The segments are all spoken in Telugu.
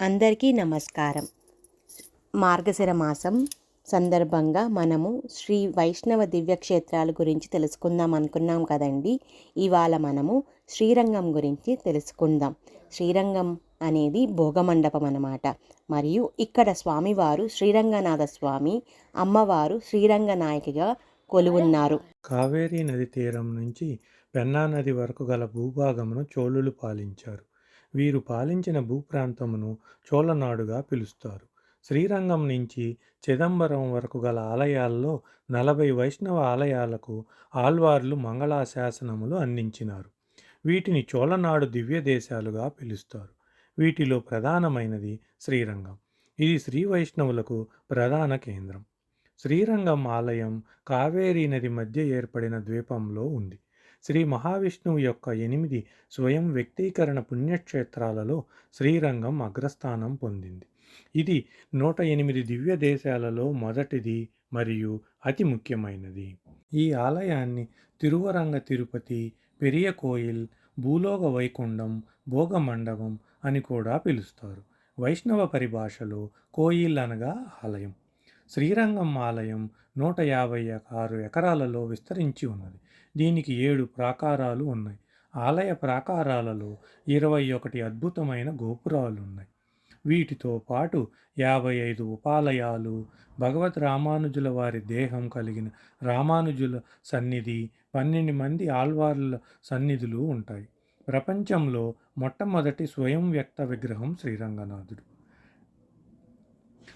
అందరికీ నమస్కారం. మార్గశిర మాసం సందర్భంగా మనము శ్రీ వైష్ణవ దివ్యక్షేత్రాల గురించి తెలుసుకుందాం అనుకున్నాం కదండి. ఇవాళ మనము శ్రీరంగం గురించి తెలుసుకుందాం. శ్రీరంగం అనేది భోగమండపం అన్నమాట. మరియు ఇక్కడ స్వామివారు శ్రీరంగనాథ స్వామి అమ్మవారు శ్రీరంగనాయకిగా కొలువున్నారు. కావేరీ నది తీరం నుంచి పెన్నా నది వరకు గల భూభాగమును చోళులు పాలించారు. వీరు పాలించిన భూప్రాంతమును చోళనాడుగా పిలుస్తారు. శ్రీరంగం నుంచి చిదంబరం వరకు గల ఆలయాల్లో నలభై వైష్ణవ ఆలయాలకు ఆల్వార్లు మంగళాశాసనములు అందించినారు. వీటిని చోళనాడు దివ్య దేశాలుగా పిలుస్తారు. వీటిలో ప్రధానమైనది శ్రీరంగం. ఇది శ్రీ వైష్ణవులకు ప్రధాన కేంద్రం. శ్రీరంగం ఆలయం కావేరీ నది మధ్య ఏర్పడిన ద్వీపంలో ఉంది. శ్రీ మహావిష్ణువు యొక్క ఎనిమిది స్వయం వ్యక్తీకరణ పుణ్యక్షేత్రాలలో శ్రీరంగం అగ్రస్థానం పొందింది. ఇది నూట ఎనిమిది దివ్య దేశాలలో మొదటిది మరియు అతి ముఖ్యమైనది. ఈ ఆలయాన్ని తిరువరంగ తిరుపతి పెరియ కోయిల్ భూలోక వైకుంఠం భోగమండపం అని కూడా పిలుస్తారు. వైష్ణవ పరిభాషలో కోయిల్ అనగా ఆలయం. శ్రీరంగం ఆలయం నూట యాభై ఆరు ఎకరాలలో విస్తరించి ఉన్నది. దీనికి ఏడు ప్రాకారాలు ఉన్నాయి. ఆలయ ప్రాకారాలలో ఇరవై ఒకటి అద్భుతమైన గోపురాలు ఉన్నాయి వీటితో పాటు యాభై ఐదు ఉపాలయాలు భగవత్ రామానుజుల వారి దేహం కలిగిన రామానుజుల సన్నిధి పన్నెండు మంది ఆల్వార్ల సన్నిధులు ఉంటాయి. ప్రపంచంలో మొట్టమొదటి స్వయం వ్యక్త విగ్రహం శ్రీరంగనాథుడు.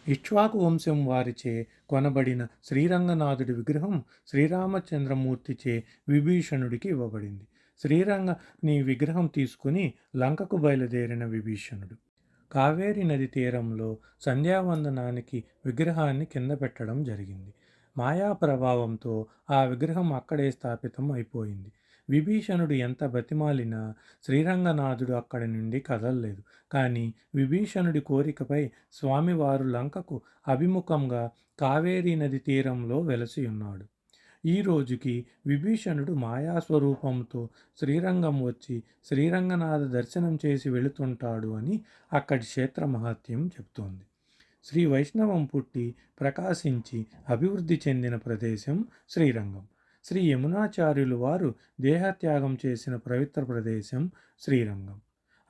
ఇక్ష్వాకు వంశం వారిచే కొనబడిన శ్రీరంగనాథుడి విగ్రహం శ్రీరామచంద్రమూర్తిచే విభీషణుడికి ఇవ్వబడింది. శ్రీరంగని విగ్రహం తీసుకుని లంకకు బయలుదేరిన విభీషణుడు. కావేరి నది తీరంలో సంధ్యావందనానికి విగ్రహాన్ని కింద పెట్టడం జరిగింది. మాయా ప్రభావంతో ఆ విగ్రహం అక్కడే స్థాపితం అయిపోయింది. విభీషణుడు ఎంత బతిమాలినా శ్రీరంగనాథుడు అక్కడి నుండి కదలలేదు. కానీ విభీషణుడి కోరికపై స్వామివారు లంకకు అభిముఖంగా కావేరీ నది తీరంలో వెలసి ఉన్నాడు. ఈ రోజుకి విభీషణుడు మాయాస్వరూపంతో శ్రీరంగం వచ్చి శ్రీరంగనాథ దర్శనం చేసి వెళుతుంటాడు అని అక్కడి క్షేత్ర మహత్యం చెప్తోంది శ్రీ వైష్ణవం పుట్టి ప్రకాశించి అభివృద్ధి చెందిన ప్రదేశం శ్రీరంగం. శ్రీ యమునాచార్యులు వారు దేహత్యాగం చేసిన పవిత్ర ప్రదేశం శ్రీరంగం.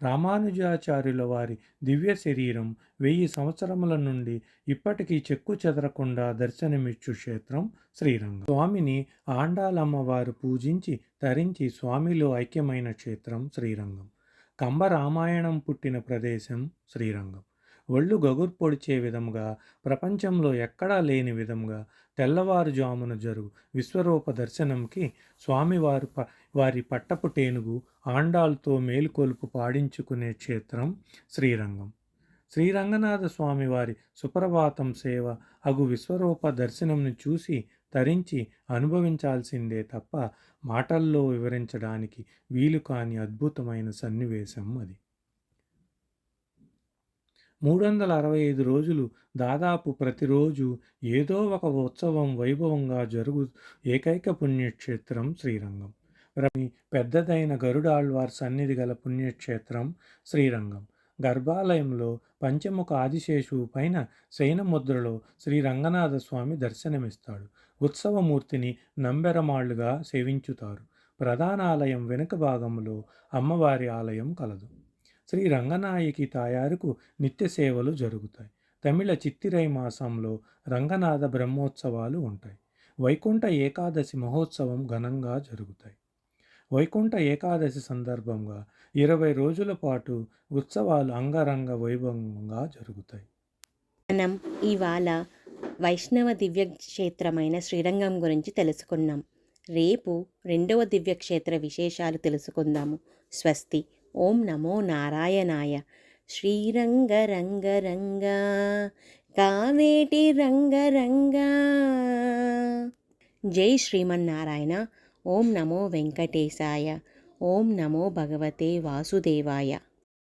రామానుజాచార్యుల వారి దివ్య శరీరం వెయ్యి సంవత్సరముల నుండి ఇప్పటికీ చెక్కు చెదరకుండా దర్శనమిచ్చు క్షేత్రం శ్రీరంగం. స్వామిని ఆండాలమ్మవారు పూజించి తరించి స్వామిలో ఐక్యమైన క్షేత్రం శ్రీరంగం. కంబ రామాయణం పుట్టిన ప్రదేశం శ్రీరంగం. ఒళ్ళు గగుర్ పొడిచే విధంగా ప్రపంచంలో ఎక్కడా లేని విధంగా తెల్లవారుజామున జరుగు విశ్వరూప దర్శనంకి స్వామివారు ప వారి పట్టపు టేనుగు ఆండాలతో మేలుకొలుపు పాడించుకునే క్షేత్రం శ్రీరంగం. శ్రీరంగనాథ స్వామి వారి సుప్రభాతం సేవ అగు విశ్వరూప దర్శనంను చూసి తరించి అనుభవించాల్సిందే తప్ప మాటల్లో వివరించడానికి వీలు కాని అద్భుతమైన సన్నివేశం అది. మూడు వందల అరవై ఐదు రోజులు దాదాపు ప్రతిరోజు ఏదో ఒక ఉత్సవం వైభవంగా జరుగు ఏకైక పుణ్యక్షేత్రం శ్రీరంగం. పెద్దదైన గరుడాళ్వార్ సన్నిధి గల పుణ్యక్షేత్రం శ్రీరంగం. గర్భాలయంలో పంచముఖ ఆదిశేషువు పైన శయనముద్రలో శ్రీ రంగనాథ స్వామి దర్శనమిస్తాడు. ఉత్సవమూర్తిని నంబెరమాళ్ళుగా సేవించుతారు. ప్రధాన ఆలయం వెనుక భాగంలో అమ్మవారి ఆలయం కలదు. శ్రీ రంగనాయకి తాయారుకు నిత్య సేవలు జరుగుతాయి. తమిళ చిత్తిరై మాసంలో రంగనాథ బ్రహ్మోత్సవాలు ఉంటాయి. వైకుంఠ ఏకాదశి మహోత్సవం ఘనంగా జరుగుతాయి. వైకుంఠ ఏకాదశి సందర్భంగా ఇరవై రోజుల పాటు ఉత్సవాలు అంగరంగ వైభవంగా జరుగుతాయి. మనం ఇవాళ వైష్ణవ దివ్య క్షేత్రమైన శ్రీరంగం గురించి తెలుసుకున్నాం. రేపు రెండవ దివ్యక్షేత్ర విశేషాలు తెలుసుకుందాము. స్వస్తి. ఓం నమో నారాయణాయ. శ్రీరంగ రంగ రంగ కావేటి రంగ రంగ జై శ్రీమన్నారాయణ. ఓం నమో వెంకటేశాయ. ఓం నమో భగవతే వాసుదేవాయ.